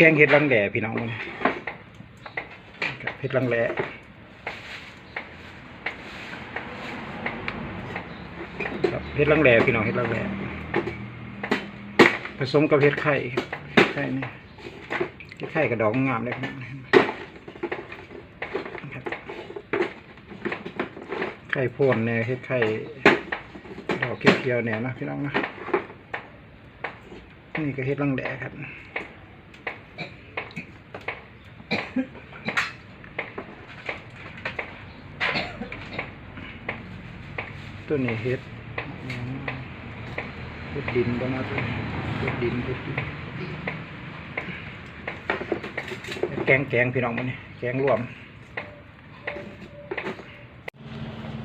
แกงเห็ดรังแหล่พี่น้องมันครับเห็ดรังแหล่ครับเห็ดรังแหล่พี่น้องเห็ดรังแหล่ผสมกับเห็ดไข่เห็ดไข่นี่เห็ดไข่กับดอกงามเลยครับไข่พ่นเนี่ยเห็ดไข่ดอกเขียวๆเนี่ยนะพี่น้องนะนี่ก็เห็ดรังแหล่ครับ ตัวนี้เฮ็ดอืมเฮ็ดดินประมาณนี้เฮ็ดดินเฮ็ดดินแกงแกงพี่น้องมันนี่แกงรวม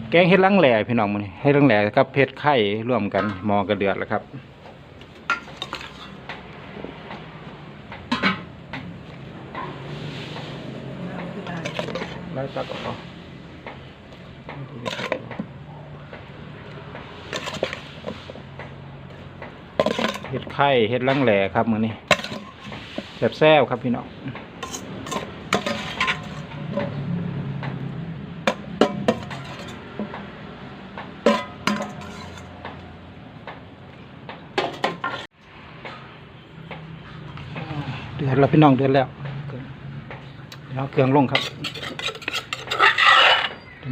แกงเฮ็ดลังแหล่พี่น้องมันนี่เฮ็ดลังแหล่กับเฮ็ดไข่รวมกันมอกระเดือดแล้วครับไล่ตักออก เห็ดไข่เห็ดลังแหล่ครับมือนี้แซ่บแซวครับพี่น้องเดือดแล้วพี่น้องเดือดแล้วเดี๋ยวเอาเครื่องลงครับ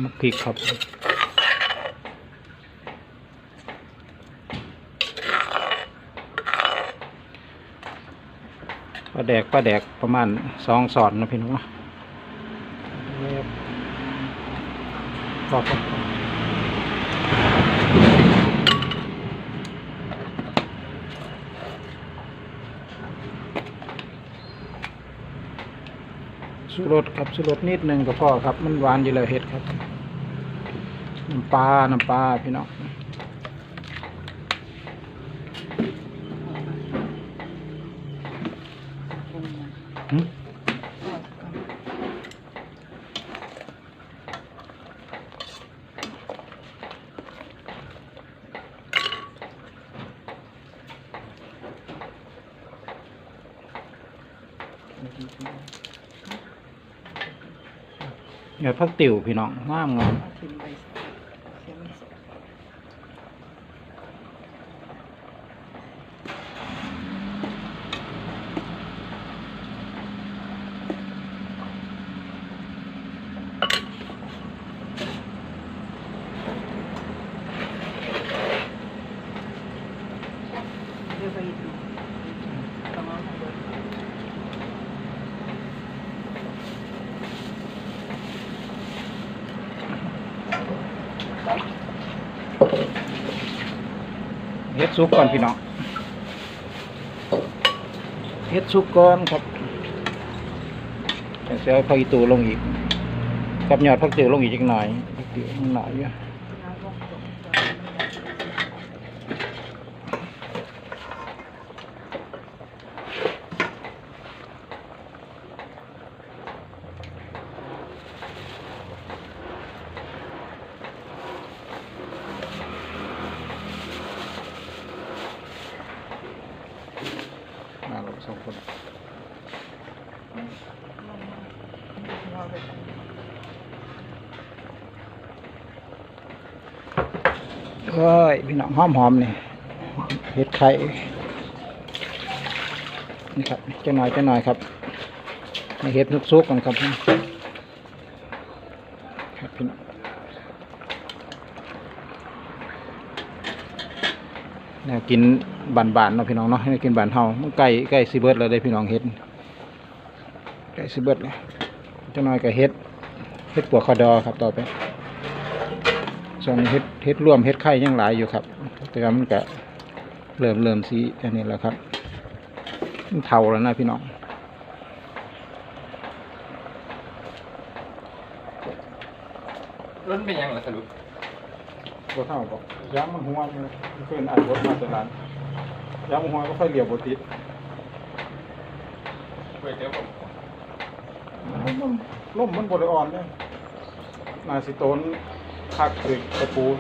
มะพริกครับาแดกปลาแดกประมาณสองสอนนะพี่น้องนะพอครับสุรสครับสุรสนิดหนึ่งก็พอครับ มันหวานอยู่แล้วเห็ดครับ น้ำปลา น้ำปลาพี่น้องหึ เนี่ยพักติ๋วพี่น้องงามงาม เเฮ็ดซุปก่อนพี่น้องเฮ็ดซุปก่อนครับจะเอาผักอีตูลงอีก กับยอดผักติวลงอีกจักหน่อยผักติวหน่อยอยู่ลงสองคน เฮ้ยพี่น้องหอมหอมๆนี่เฮ็ดไข่นี่ครับจะหน่อยจะหน่อยครับให้เฮ็ดนุกซุกก่อนครับครับพี่น้องแนวกินบานๆเนาะพี่น้องเนาะให้กินบานเฮามันใกล้ใกล้สิเบิร์ดแล้วได้พี่น้องเฮ็ดใกล้สิเบิร์ดแล้วจะหน่อยก็เฮ็ดเฮ็ดปัวคอดอครับต่อไป ส่วนเฮ็ดเฮ็ดร่วมเฮ็ดไข่ยังหลายอยู่ครับ แต่ว่ามันก็เริ่มเริ่มสีอันนี้แล้วครับมันเท่าแล้วนะพี่น้องรุ่นเป็นยังล่ะสรุปบ่เท่าก็ย้ำมันหัวมันเพิ่นอ่านบทมาแต่ร้านย้ำมันหัวก็ค่อยเหลียวบ่ติดเว้ยเดี๋ยวผมล่มมันบ่ได้อ่อนเด้น่าสิโตน ทักอึดตะปูน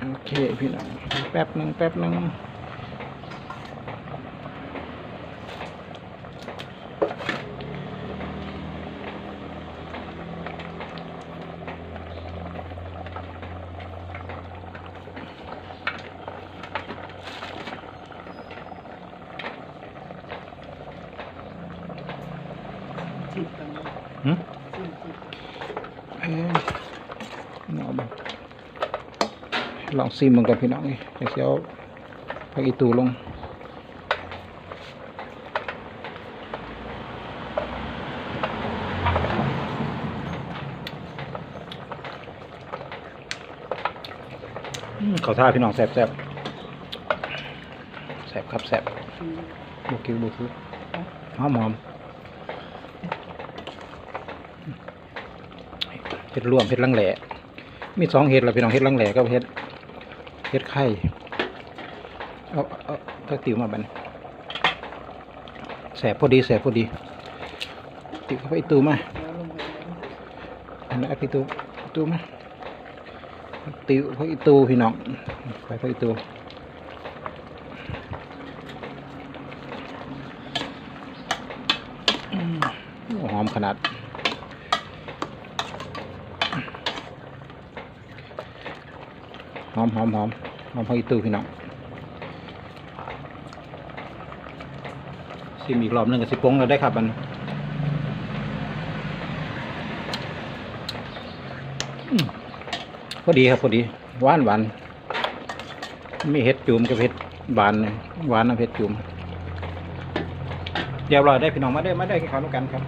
โอเคพี่น้องแป๊บหนึ่งแป๊บหนึ่ง ลองซิมมันกับพี่น้องนี่เดี๋ยวสิเอาผักอีตูลงเขาท่าพี่น้องแสบแสบแสบครับแสบบุคิวบุคิวหอมหอม เห็ดรวมเห็ดลังแหล่มีสองเห็ดละพี่น้องเห็ดลังแหล่กับเห็ดเห็ดไข่เอาเอาเอาติวมาบันแสบพอดีแสบพอดี ติ๋วเข้าไปตูมาอันนั้นเอาไปตูตูมาติ๋วพระอิตูพี่น้องไปพระอิตูอืมโอ้หอมขนาด หอมหอมหอมหอมพระอิตูพี่น้องซิมอีกรอบหนึงกับสิปงเราได้ครับมันพอดีครับพอดีหวานหวานมีเห็ดจุ่มกับเห็ดบานเลยหวานนะเห็ดจุ่มเดี๋ยวเราได้พี่น้องมาได้มาได้กินข้าวด้วยกันครับ